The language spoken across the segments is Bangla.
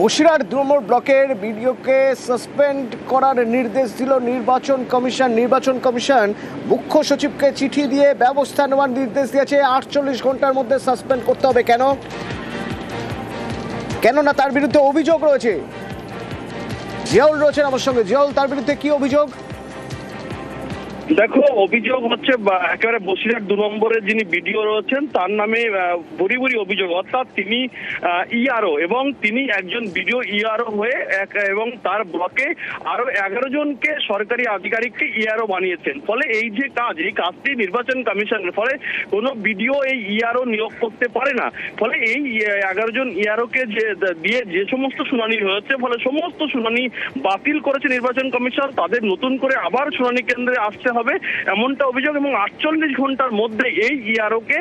বসিরহাট দু ব্লকের বিডিওকে সাসপেন্ড করার নির্দেশ দিল নির্বাচন কমিশন। নির্বাচন কমিশন মুখ্য সচিবকে চিঠি দিয়ে ব্যবস্থা নেওয়ার নির্দেশ দিয়েছে। আটচল্লিশ ঘণ্টার মধ্যে সাসপেন্ড করতে হবে কেন? কেননা তার বিরুদ্ধে অভিযোগ রয়েছে। জিয়াউল রয়েছেন আমার সঙ্গে। জিয়াউল, তার বিরুদ্ধে কি অভিযোগ? দেখো, অভিযোগ হচ্ছে একেবারে বসিরহাট দু নম্বরের যিনি বিডিও রয়েছেন, তার নামে ভুরি ভুরি অভিযোগ। অর্থাৎ তিনি ইআরও এবং তিনি একজন বিডিও ইআরও হয়ে এক- এবং তার ব্লকে আরও এগারো জনকে সরকারি আধিকারিককে ইআরও বানিয়েছেন। ফলে এই যে কাজ, এই কাজটি নির্বাচন কমিশনের ফলে কোনো বিডিও এই ইআরও নিয়োগ করতে পারে না। ফলে এই এগারো জন ইআরও কে যে দিয়ে যে সমস্ত শুনানি হয়েছে, ফলে সমস্ত শুনানি বাতিল করেছে নির্বাচন কমিশন, তাদের নতুন করে আবার শুনানি কেন্দ্রে আসতে হবে এমনটা অভিযোগ এবং আটচল্লিশ ঘণ্টার মধ্যে এই ইআরও কে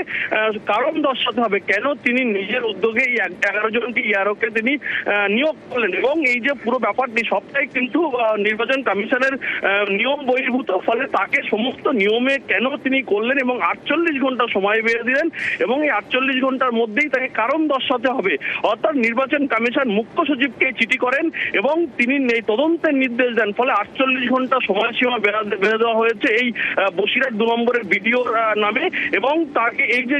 কারণ দর্শাতে হবে। কেন তিনি নিজের উদ্যোগে এই এগারো জনকে ইআরও কে তিনি নিয়োগ করলেন এবং এই যে পুরো ব্যাপারটি সবটাই কিন্তু নির্বাচন কমিশনের নিয়ম বহির্ভূত। ফলে তাকে সমস্ত নিয়মে কেন তিনি করলেন এবং আটচল্লিশ ঘণ্টা সময় বেড়ে দিলেন এবং এই আটচল্লিশ ঘণ্টার মধ্যেই তাকে কারণ দর্শাতে হবে। অর্থাৎ নির্বাচন কমিশন মুখ্য সচিবকে চিঠি করেন এবং তিনি তদন্তের নির্দেশ দেন। ফলে আটচল্লিশ ঘণ্টা সময়সীমা বেড়ে দেওয়া হয়েছে। এই আহ, বসিরহাট দু নম্বরের বিডিওর নামে এবং তাকে এই যে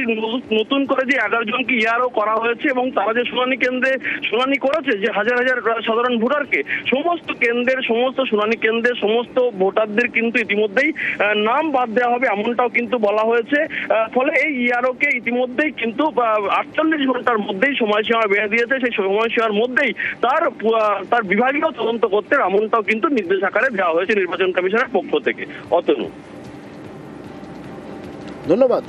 নতুন করে যে এগারো জনকে ইয়ারও করা হয়েছে এবং তারা যে শুনানি কেন্দ্রে শুনানি করেছে যে হাজার হাজার সাধারণ ভোটারকে সমস্ত কেন্দ্রের সমস্ত শুনানি কেন্দ্রের সমস্ত ভোটারদের কিন্তু ইতিমধ্যেই নাম বাদ দেওয়া হবে এমনটাও কিন্তু বলা হয়েছে। ফলে এই ইয়ারোকে ইতিমধ্যেই কিন্তু আটচল্লিশ ঘণ্টার মধ্যেই সময়সীমা বেড়ে দিয়েছে। সেই সময়সীমার মধ্যেই তার তার বিভাগীয় তদন্ত করতে এমনটাও কিন্তু নির্দেশ আকারে দেওয়া হয়েছে নির্বাচন কমিশনের পক্ষ থেকে। অতনু ধন্যবাদ।